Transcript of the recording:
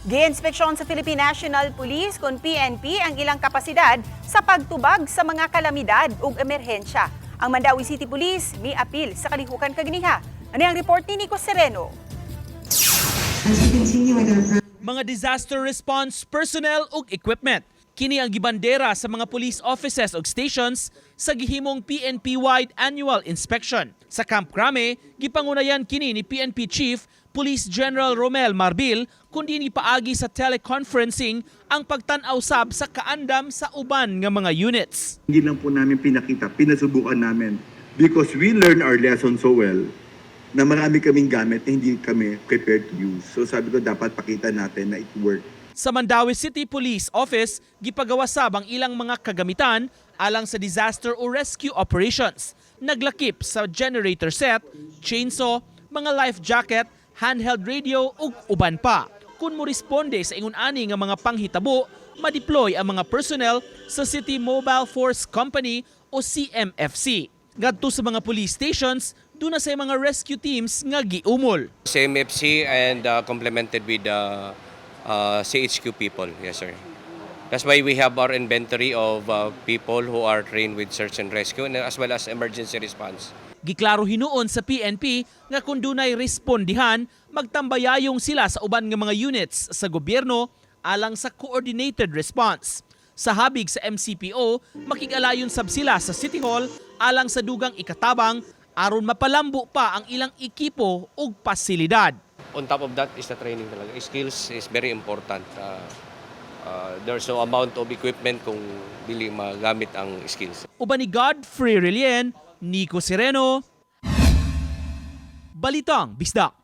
Gi-inspeksyon sa Philippine National Police kung PNP ang ilang kapasidad sa pagtubag sa mga kalamidad ug emerhensya. Ang Mandawi City Police may apil sa kalihukan kagniha. Ano ang report ni Nico Sereno? Mga disaster response personnel ug equipment. Kini ang gibandera sa mga police offices ug stations sa gihimong PNP-wide annual inspection. Sa Camp Crame, gipangunayan kini ni PNP Chief Police General Romel Marbil kundi ni paagi sa teleconferencing ang pagtan-aw sab sa kaandam sa uban nga mga units. Hindi lang po namin pinakita, pinasubukan namin. Because we learn our lesson so well na marami kaming gamit na hindi kami prepared to use. So sabi ko dapat pakita natin na it worked. Sa Mandawi City Police Office, gipagawa sab ang ilang mga kagamitan alang sa disaster o rescue operations. Naglakip sa generator set, chainsaw, mga life jacket, handheld radio ug uban pa. Kung mo responde sa ingon ani nga mga panghitabo, ma-deploy ang mga personnel sa City Mobile Force Company o CMFC. Ngadto sa mga police stations, doon na sa mga rescue teams nga giumol. CMFC and uh, complemented with uh, uh, CHQ people. Yes, sir. That's why we have our inventory of uh, people who are trained with search and rescue and as well as emergency response. Giklaro hinuon sa PNP nga kung dunay respondihan, magtambayayong sila sa uban nga mga units sa gobyerno alang sa coordinated response. Sa habig sa MCPO, makigalayon sab sila sa City Hall alang sa dugang ikatabang aron mapalambo pa ang ilang ekipo ug pasilidad. On top of that is the training talaga. Skills is very important. Uh, uh, there's no amount of equipment kung dili magamit ang skills. Uban ni Godfrey Relien, Nico Sereno, Balitang Bisdak.